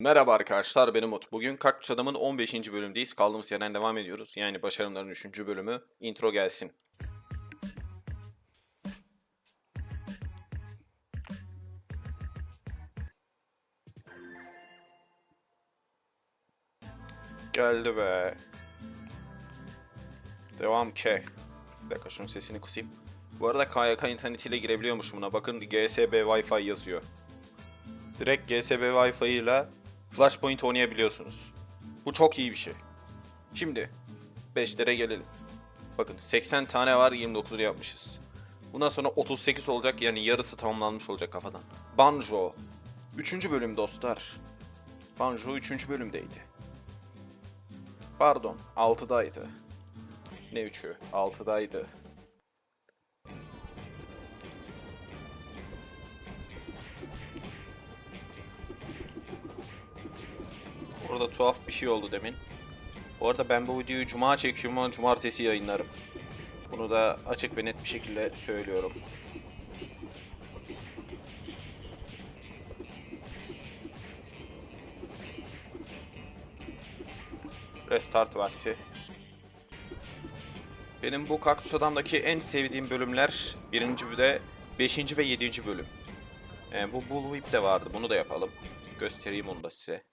Merhaba arkadaşlar ben Umut. Bugün Kaktüs Adam'ın 15. bölümdeyiz. Kaldığımız yerden devam ediyoruz. Yani başarımların 3. bölümü. Intro gelsin. Geldi be. Devam K. Bir dakika şunun sesini kısayım. Bu arada KYK internetiyle girebiliyormuşum buna. Bakın GSB Wi-Fi yazıyor. Direkt GSB Wi-Fi ile Flashpoint oynayabiliyorsunuz. Bu çok iyi bir şey. Şimdi 5'lere gelelim. Bakın 80 tane var 29'u yapmışız. Bundan sonra 38 olacak yani yarısı tamamlanmış olacak kafadan. Banjo. 3. bölüm dostlar. Banjo 3. bölümdeydi. Pardon 6'daydı. Ne 3'ü? 6'daydı. Orada tuhaf bir şey oldu demin. Bu arada ben bu videoyu cuma çekiyorum ama cumartesi yayınlarım. Bunu da açık ve net bir şekilde söylüyorum. Restart vakti. Benim bu Kaktüs Adam'daki en sevdiğim bölümler birinci bir de 5. ve 7. bölüm. Ee, bu Bullwhip de vardı. Bunu da yapalım. Göstereyim onu da size.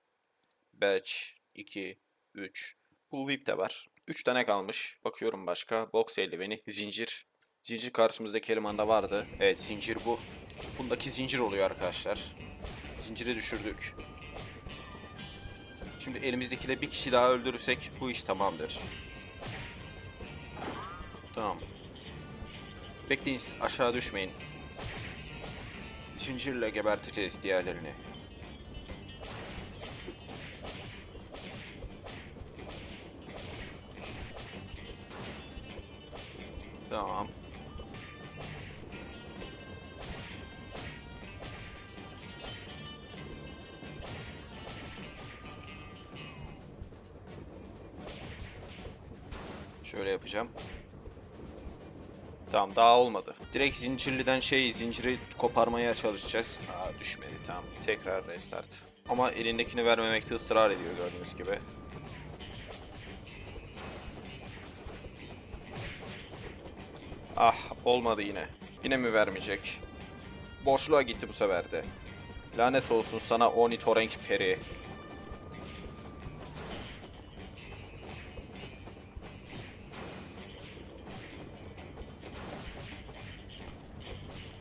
Batch 2, 3. Bullwhip de var. 3 tane kalmış. Bakıyorum başka. Box eldiveni, zincir. Zincir karşımızdaki elemanda vardı. Evet zincir bu. Bundaki zincir oluyor arkadaşlar. Zinciri düşürdük. Şimdi elimizdekiyle bir kişi daha öldürürsek bu iş tamamdır. Tamam. Bekleyin aşağı düşmeyin. Zincirle geberteceğiz diğerlerini. Tamam. Şöyle yapacağım. Tamam daha olmadı. Direkt zincirliden şey zinciri koparmaya çalışacağız. Aa düşmedi tamam. Tekrar restart. Ama elindekini vermemekte ısrar ediyor gördüğünüz gibi. Olmadı yine. Yine mi vermeyecek? Boşluğa gitti bu sefer de. Lanet olsun sana ornitorenk peri.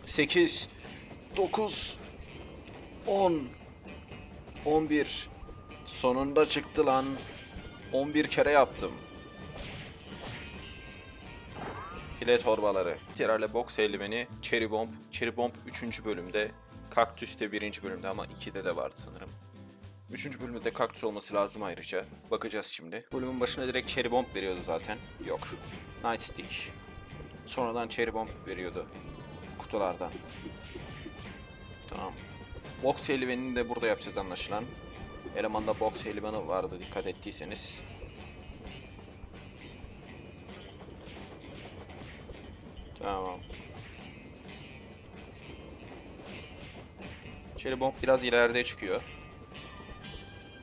Sekiz, dokuz, on, on bir. Sonunda çıktı lan. On bir kere yaptım. Pile torbaları. Herhalde box eldiveni, Cherry Bomb. Cherry Bomb 3. bölümde. Kaktüs de 1. bölümde ama 2'de de vardı sanırım. 3. bölümde kaktüs olması lazım ayrıca. Bakacağız şimdi. Bölümün başına direkt Cherry Bomb veriyordu zaten. Yok. Nightstick. Sonradan Cherry Bomb veriyordu. Kutulardan. Tamam. Box eldivenini de burada yapacağız anlaşılan. Elemanda box eldiveni vardı dikkat ettiyseniz. Tamam. Cherry Bomb biraz ileride çıkıyor.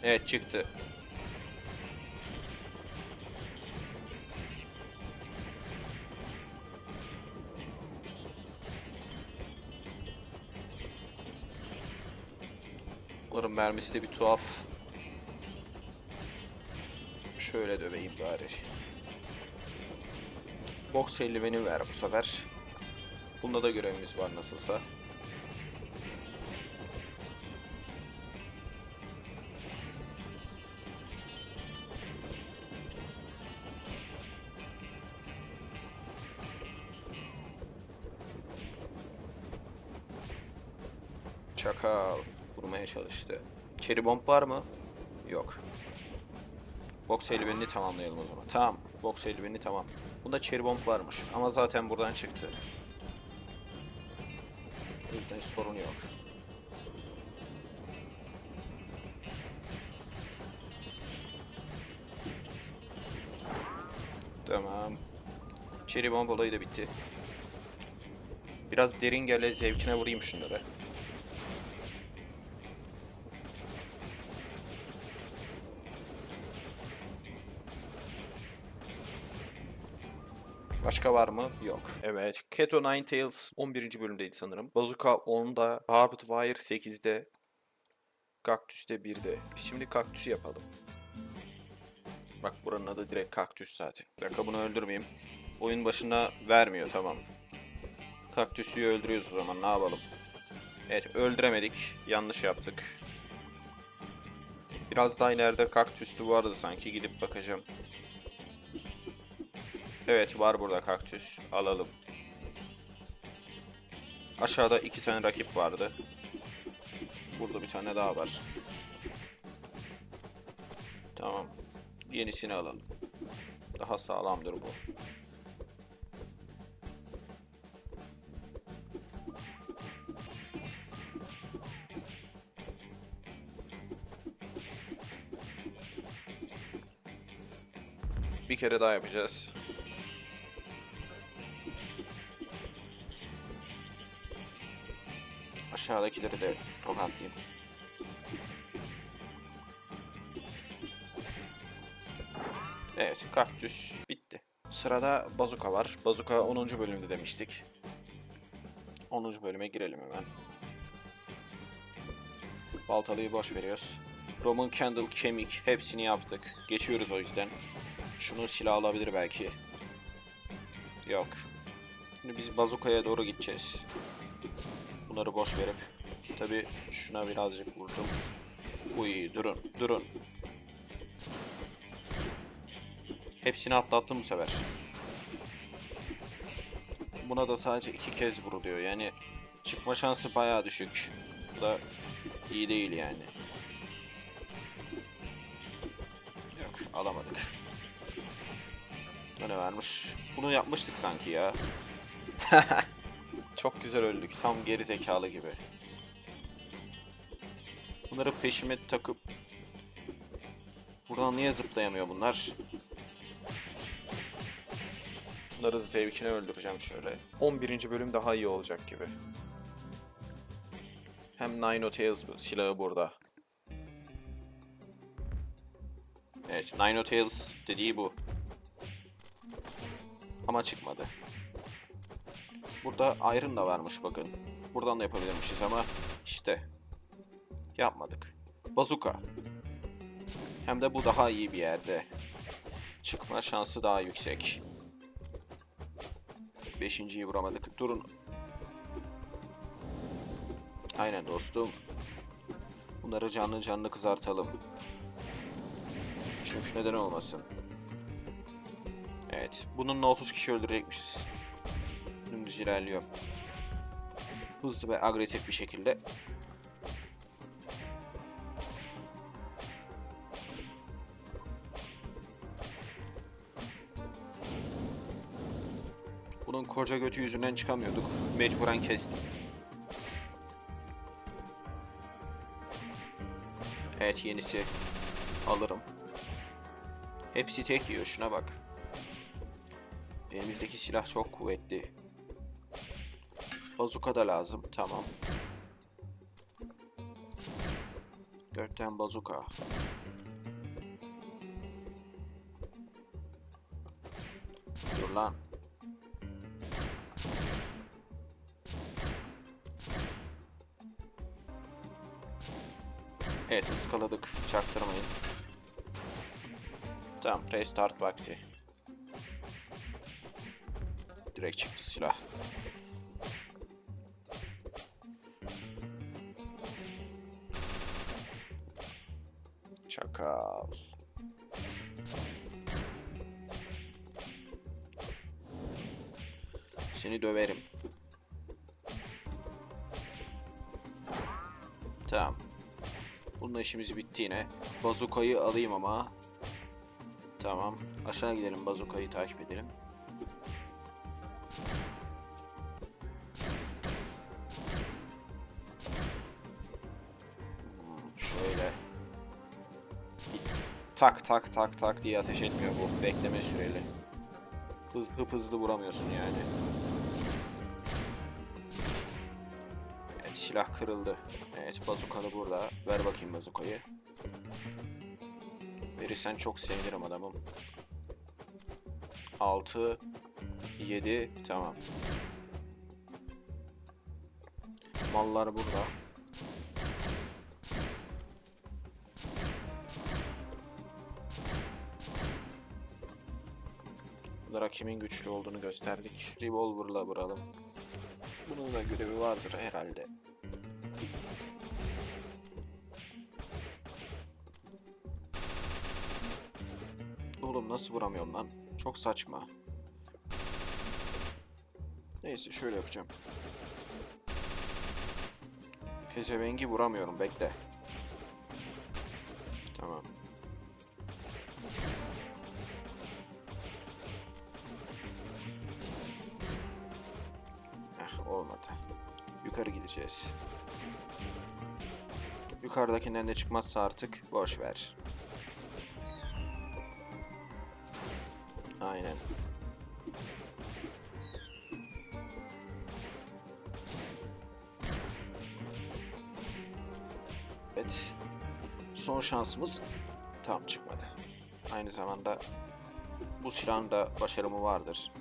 Evet çıktı. Bunların mermisi de bir tuhaf. Şöyle döveyim bari. Box eldiveni ver bu sefer. Bunda da görevimiz var nasılsa. Çakal vurmaya çalıştı. Cherry bomb var mı? Yok. Box eldivenini tamamlayalım o zaman. Tamam. Box eldiveni tamam. Bunda cherry bomb varmış. Ama zaten buradan çıktı. O yüzden sorun yok. Tamam. Cherry bomb olayı da bitti. Biraz derin gele zevkine vurayım şunları. Başka var mı? Yok. Evet. Keto Nine Tails 11. bölümdeydi sanırım. Bazooka 10'da. Barbed Wire 8'de. Kaktüs de 1'de. Biz şimdi kaktüsü yapalım. Bak buranın adı direkt kaktüs zaten. Dakika bunu öldürmeyeyim. Oyun başına vermiyor tamam. Kaktüsü öldürüyoruz o zaman ne yapalım. Evet öldüremedik. Yanlış yaptık. Biraz daha ileride kaktüslü vardı sanki. Gidip bakacağım. Evet var burada kaktüs. Alalım. Aşağıda iki tane rakip vardı. Burada bir tane daha var. Tamam. Yenisini alalım. Daha sağlamdır bu. Bir kere daha yapacağız. Aşağıdakileri de tokatlayayım. Evet, kaktüs bitti. Sırada bazuka var. Bazuka 10. bölümde demiştik. 10. bölüme girelim hemen. Baltalıyı boş veriyoruz. Roman Candle, kemik hepsini yaptık. Geçiyoruz o yüzden. Şunu silah alabilir belki. Yok. Şimdi biz bazukaya doğru gideceğiz. Bunları boş verip. Tabi şuna birazcık vurdum. Uy durun durun. Hepsini atlattım bu sefer. Buna da sadece iki kez vuruluyor. Yani çıkma şansı bayağı düşük. Bu da iyi değil yani. Yok alamadık. Bu ne vermiş? Bunu yapmıştık sanki ya. Çok güzel öldük. Tam geri zekalı gibi. Bunları peşime takıp Buradan niye zıplayamıyor bunlar? Bunları zevkine öldüreceğim şöyle. 11. bölüm daha iyi olacak gibi. Hem Nine Tails silahı burada. Evet, Nine Tails dediği bu. Ama çıkmadı. Burada Iron da varmış bakın. Buradan da yapabilirmişiz ama işte yapmadık. Bazooka. Hem de bu daha iyi bir yerde. Çıkma şansı daha yüksek. Beşinciyi vuramadık. Durun. Aynen dostum. Bunları canlı canlı kızartalım. Çünkü neden olmasın. Evet. Bununla 30 kişi öldürecekmişiz. Dümdüz ilerliyor. Hızlı ve agresif bir şekilde. Bunun koca götü yüzünden çıkamıyorduk. Mecburen kestim. Evet yenisi. Alırım. Hepsi tek yiyor şuna bak. Elimizdeki silah çok kuvvetli. Bazuka da lazım. Tamam. Gökten bazuka. Dur lan. Evet ıskaladık. Çaktırmayın. Tamam restart vakti. Direkt çıktı silah. Çakal. Seni döverim. Tamam. Bununla işimiz bitti yine. Bazukayı alayım ama. Tamam. Aşağı gidelim bazukayı takip edelim. Tak tak tak tak diye ateş etmiyor bu. Bekleme süreli. Hız, hıp hızlı vuramıyorsun yani. Evet silah kırıldı. Evet bazuka da burada. Ver bakayım bazukayı. Verirsen çok sevinirim adamım. 6 7 tamam. Mallar burada. Burada kimin güçlü olduğunu gösterdik. Revolver'la vuralım. Bunun da görevi vardır herhalde. Oğlum nasıl vuramıyorum lan? Çok saçma. Neyse şöyle yapacağım. Pezevengi vuramıyorum bekle. Yukarıdakinden de çıkmazsa artık boş ver. Aynen. Evet. Son şansımız tam çıkmadı. Aynı zamanda bu silahın da başarımı vardır.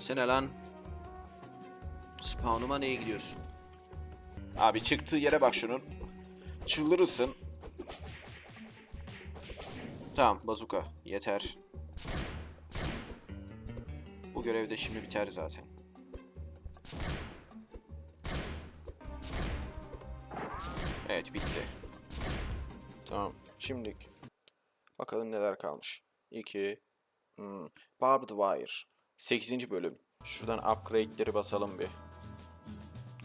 Gelsene lan. Spawn'uma neye gidiyorsun? Abi çıktığı yere bak şunun. Çıldırırsın. Tamam bazuka yeter. Bu görev de şimdi biter zaten. Evet bitti. Tamam şimdi bakalım neler kalmış. 2 hmm. Barbed Wire 8. bölüm. Şuradan upgrade'leri basalım bir.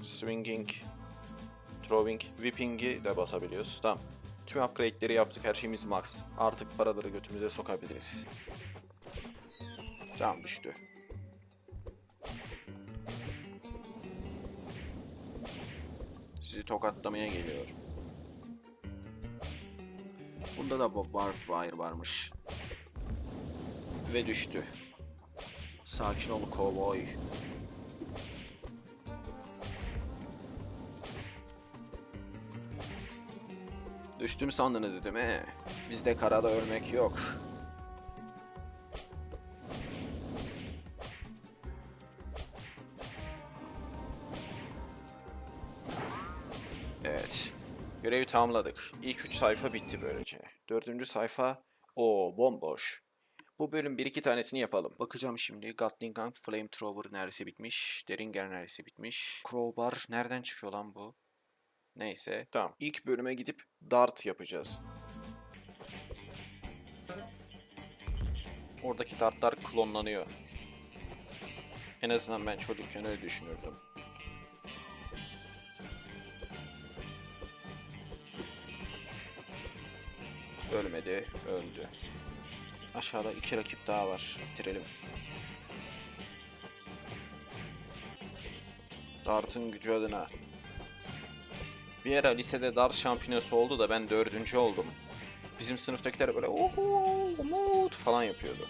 Swinging, Throwing, Whipping'i de basabiliyoruz. Tamam. Tüm upgrade'leri yaptık. Her şeyimiz max. Artık paraları götümüze sokabiliriz. Tamam düştü. Sizi tokatlamaya geliyorum. Bunda da barbed wire varmış. Ve düştü. Sakin ol kovboy. Düştüm sandınız değil mi? Bizde karada ölmek yok. Evet. Görevi tamamladık. İlk 3 sayfa bitti böylece. Dördüncü sayfa o bomboş. Bu bölüm bir iki tanesini yapalım. Bakacağım şimdi. Gatling Gun, Flamethrower neredeyse bitmiş. Deringer neredeyse bitmiş. Crowbar nereden çıkıyor lan bu? Neyse. Tamam. İlk bölüme gidip dart yapacağız. Oradaki dartlar klonlanıyor. En azından ben çocukken öyle düşünürdüm. Ölmedi, öldü. Aşağıda iki rakip daha var. Bitirelim. Dart'ın gücü adına. Bir ara lisede dart şampiyonası oldu da ben dördüncü oldum. Bizim sınıftakiler böyle oho Umut falan yapıyordu.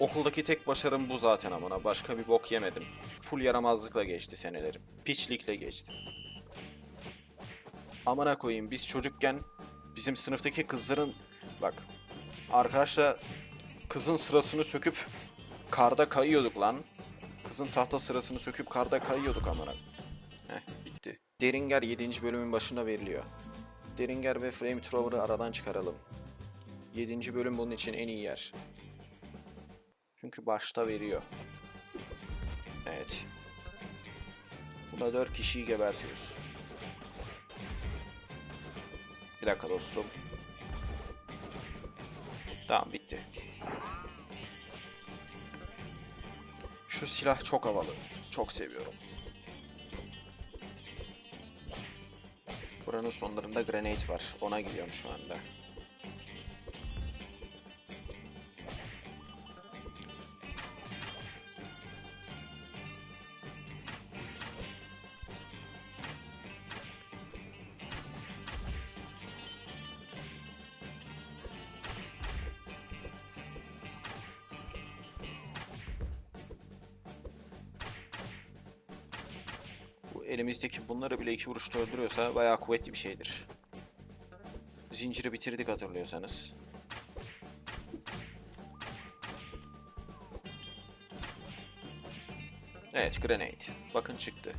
Okuldaki tek başarım bu zaten amına. Başka bir bok yemedim. Full yaramazlıkla geçti senelerim. Piçlikle geçti. Amına koyayım biz çocukken bizim sınıftaki kızların bak arkadaşla kızın sırasını söküp karda kayıyorduk lan. Kızın tahta sırasını söküp karda kayıyorduk amına. Heh bitti. Deringer 7. bölümün başında veriliyor. Deringer ve Flamethrower'ı aradan çıkaralım. 7. bölüm bunun için en iyi yer. Çünkü başta veriyor. Evet. Burada 4 kişiyi gebertiyoruz. Bir dakika dostum. Tamam bitti. Şu silah çok havalı. Çok seviyorum. Buranın sonlarında grenade var. Ona gidiyorum şu anda. Elimizdeki bunları bile iki vuruşta öldürüyorsa bayağı kuvvetli bir şeydir. Zinciri bitirdik hatırlıyorsanız. Evet, grenade. Bakın çıktı.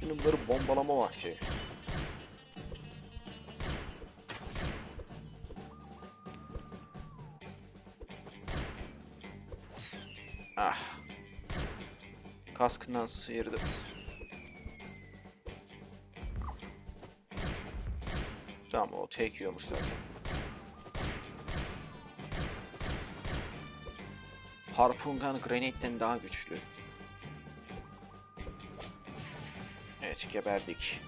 Şimdi bunları bombalama vakti. Ah. Kaskından sıyırdı. Tamam o tek yiyormuş zaten. Harpoon gun grenade'den daha güçlü. Evet geberdik.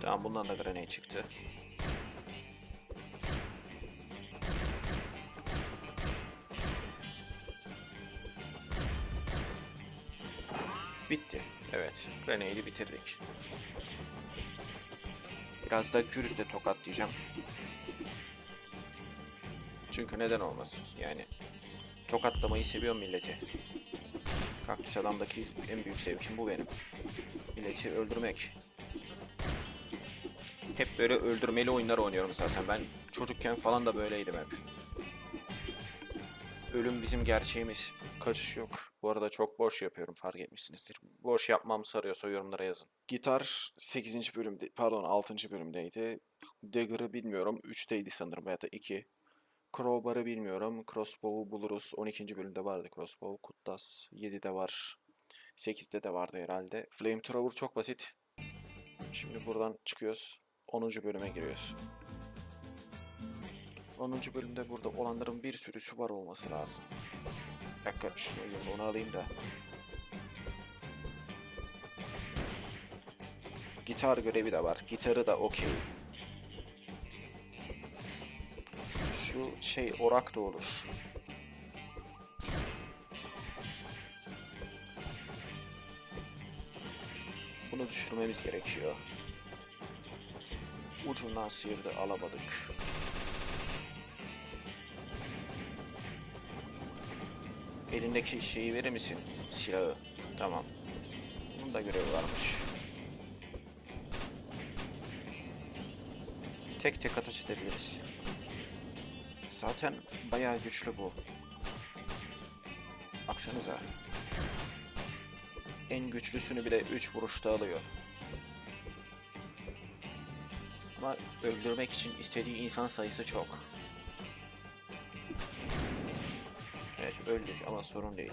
Tamam bundan da grenade çıktı. Grenade'i bitirdik. Biraz da Gürüz'le tokatlayacağım. Çünkü neden olmasın? Yani tokatlamayı seviyor milleti. Kaktüs adamdaki en büyük zevkim bu benim. Milleti öldürmek. Hep böyle öldürmeli oyunlar oynuyorum zaten. Ben çocukken falan da böyleydim hep. Ölüm bizim gerçeğimiz. Kaçış yok. Bu arada çok boş yapıyorum fark etmişsinizdir. Boş yapmam sarıyorsa yorumlara yazın. Gitar 8. bölümde pardon 6. bölümdeydi. Dagger'ı bilmiyorum 3'teydi sanırım ya da 2. Crowbar'ı bilmiyorum. Crossbow'u buluruz. 12. bölümde vardı Crossbow. Kutlas 7'de var. 8'de de vardı herhalde. Flamethrower çok basit. Şimdi buradan çıkıyoruz. 10. bölüme giriyoruz. 10. bölümde burada olanların bir sürüsü var olması lazım. Bir dakika şunu yolunu alayım da. Gitar görevi de var. Gitarı da okey. Şu şey orak da olur. Bunu düşürmemiz gerekiyor. Ucundan sıyırdı alamadık. Elindeki şeyi verir misin? Silahı. Tamam. Bunun da görevi varmış. Tek tek ateş edebiliriz. Zaten bayağı güçlü bu. Baksanıza. En güçlüsünü bile 3 vuruşta alıyor. Ama öldürmek için istediği insan sayısı çok. Öldük ama sorun değil.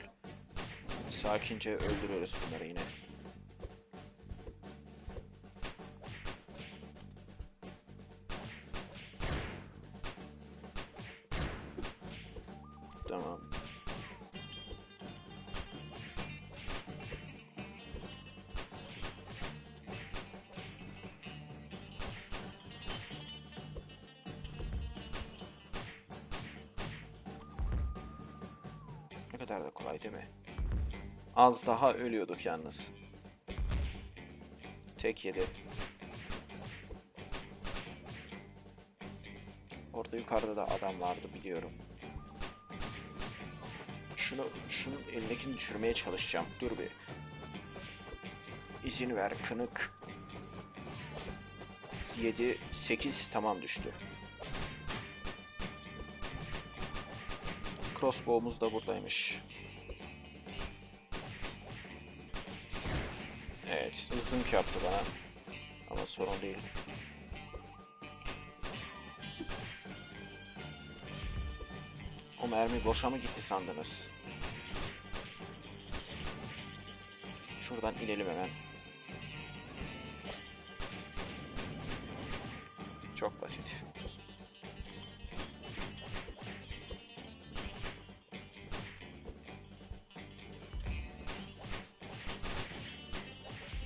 Sakince öldürüyoruz bunları yine. Az daha ölüyorduk yalnız. Tek yedi. Orada yukarıda da adam vardı biliyorum. Şunu, şunun elindekini düşürmeye çalışacağım. Dur bir. İzin ver kınık. 7, 8 tamam düştü. Crossbow'umuz da buradaymış. Zınk yaptı bana. Ama sorun değil. O mermi boşa mı gitti sandınız? Şuradan inelim hemen.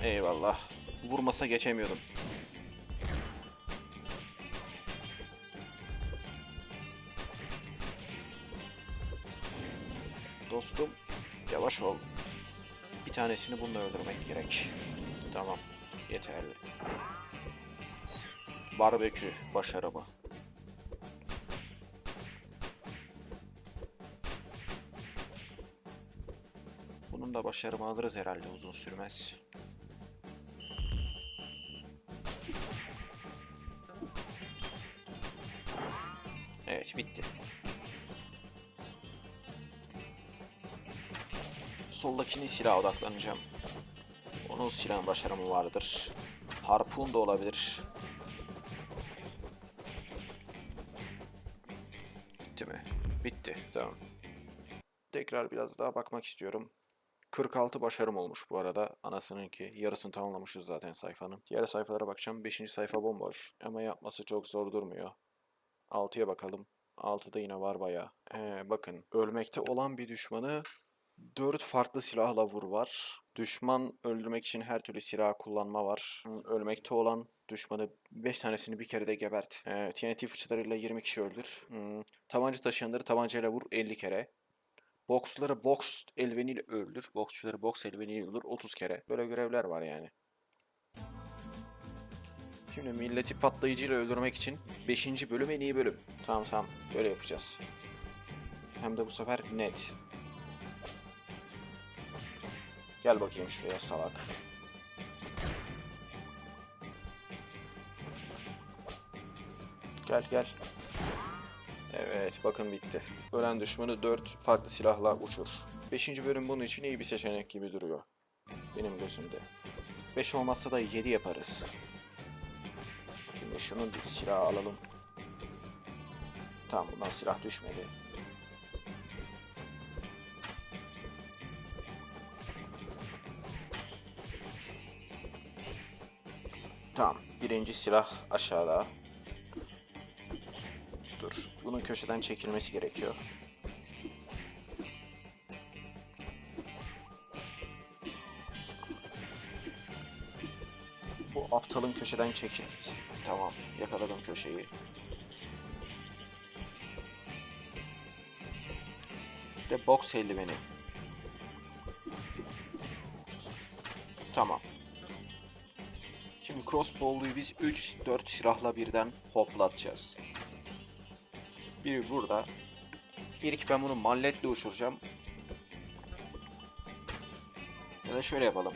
Eyvallah. Vurmasa geçemiyordum. Dostum yavaş ol. Bir tanesini bununla öldürmek gerek. Tamam. Yeterli. Barbekü başarımı. Bunun da başarımı alırız herhalde uzun sürmez. Soldakinin silaha odaklanacağım. Onun silahın başarımı vardır. Harpun da olabilir. Bitti mi? Bitti. Tamam. Tekrar biraz daha bakmak istiyorum. 46 başarım olmuş bu arada. Anasınınki. Yarısını tamamlamışız zaten sayfanın. Diğer sayfalara bakacağım. 5. sayfa bomboş. Ama yapması çok zor durmuyor. 6'ya bakalım. 6'da yine var bayağı. Ee, bakın. Ölmekte olan bir düşmanı 4 farklı silahla vur var. Düşman öldürmek için her türlü silah kullanma var. Ölmekte olan düşmanı 5 tanesini bir kere de gebert. Ee, TNT fıçılarıyla 20 kişi öldür. Hmm, Tabanca taşıyanları tabancayla vur 50 kere. Boksçuları boks eldiveniyle öldür. Boksçuları boks eldiveniyle öldür 30 kere. Böyle görevler var yani. Şimdi milleti patlayıcıyla öldürmek için 5. bölüm en iyi bölüm. Tamam tamam böyle yapacağız. Hem de bu sefer net. Gel bakayım şuraya salak. Gel gel. Evet bakın bitti. Ölen düşmanı 4 farklı silahla uçur. 5. bölüm bunun için iyi bir seçenek gibi duruyor. Benim gözümde. 5 olmazsa da 7 yaparız. Şimdi şunun silahı alalım. Tamam bundan silah düşmedi. Birinci silah aşağıda. Dur. Bunun köşeden çekilmesi gerekiyor. Bu aptalın köşeden çekilmesi. Tamam. Yakaladım köşeyi. De box eldiveni. Crossbow'luyu biz 3-4 silahla birden hoplatacağız. Biri burada. İlk ben bunu malletle uçuracağım. Ya da şöyle yapalım.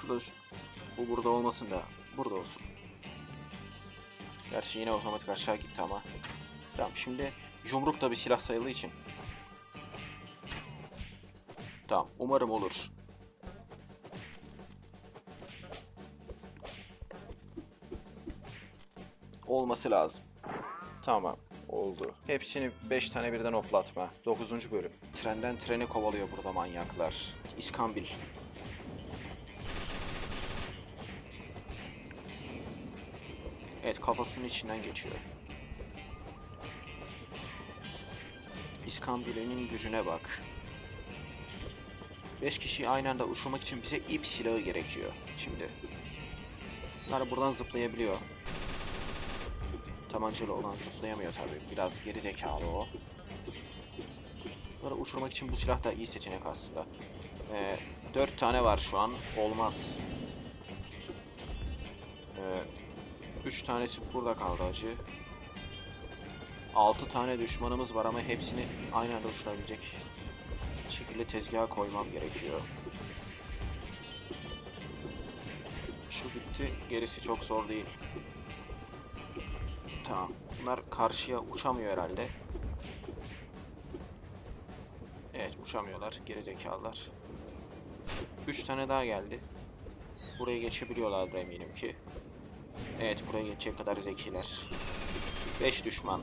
Şurada şu- bu burada olmasın da burada olsun. Gerçi yine otomatik aşağı gitti ama. Tamam şimdi yumruk da bir silah sayıldığı için. Tamam umarım olur. Olması lazım. Tamam. Oldu. Hepsini 5 tane birden hoplatma. 9. bölüm. Trenden trene kovalıyor burada manyaklar. İskambil. Evet kafasının içinden geçiyor. İskambil'in gücüne bak. 5 kişiyi aynı anda uçurmak için bize ip silahı gerekiyor. Şimdi. Bunlar buradan zıplayabiliyor. Tabancalı olan zıplayamıyor tabii. Biraz geri zekalı o. Bunları uçurmak için bu silah da iyi seçenek aslında. Ee, 4 tane var şu an. Olmaz. Ee, 3 tanesi burada kaldı acı. 6 tane düşmanımız var ama hepsini aynı anda uçurabilecek şekilde tezgaha koymam gerekiyor. Şu bitti. Gerisi çok zor değil. Tamam. Bunlar karşıya uçamıyor herhalde. Evet uçamıyorlar. Gerizekalılar. Üç tane daha geldi. Buraya geçebiliyorlar eminim ki. Evet buraya geçecek kadar zekiler. Beş düşman.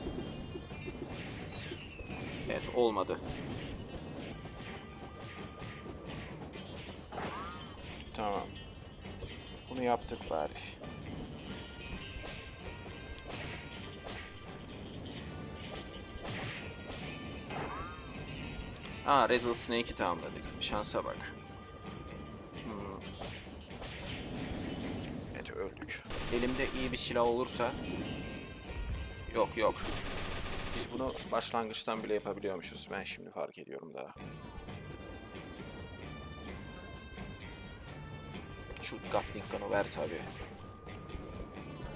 Evet olmadı. Tamam. Bunu yaptık bari. Aa Rattlesnake'i tamamladık. Şansa bak. Hmm. Evet öldük. Elimde iyi bir silah olursa... Yok yok. Biz bunu başlangıçtan bile yapabiliyormuşuz. Ben şimdi fark ediyorum daha. Şu Gatling Gun'u ver tabi.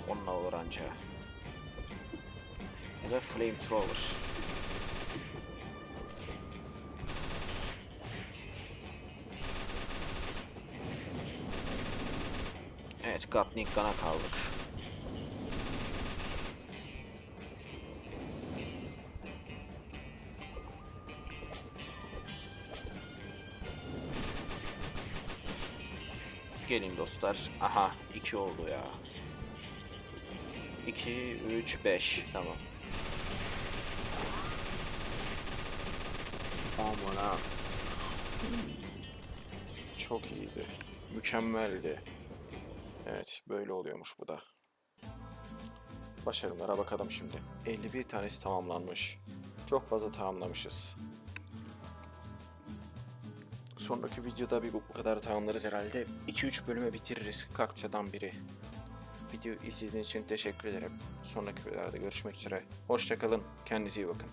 Onunla olur anca. Ya da Flamethrower. Gun'a kaldık. Gelin dostlar. Aha, 2 oldu ya. 2, 3, 5. Tamam. Aman. Çok iyiydi. Mükemmeldi. Evet, böyle oluyormuş bu da. Başarımlara bakalım şimdi. 51 tanesi tamamlanmış. Çok fazla tamamlamışız. Sonraki videoda bir bu bu kadar tamamlarız herhalde. 2-3 bölüme bitiririz. Kakçadan biri. Video izlediğiniz için teşekkür ederim. Sonraki videolarda görüşmek üzere. Hoşçakalın. Kendinize iyi bakın.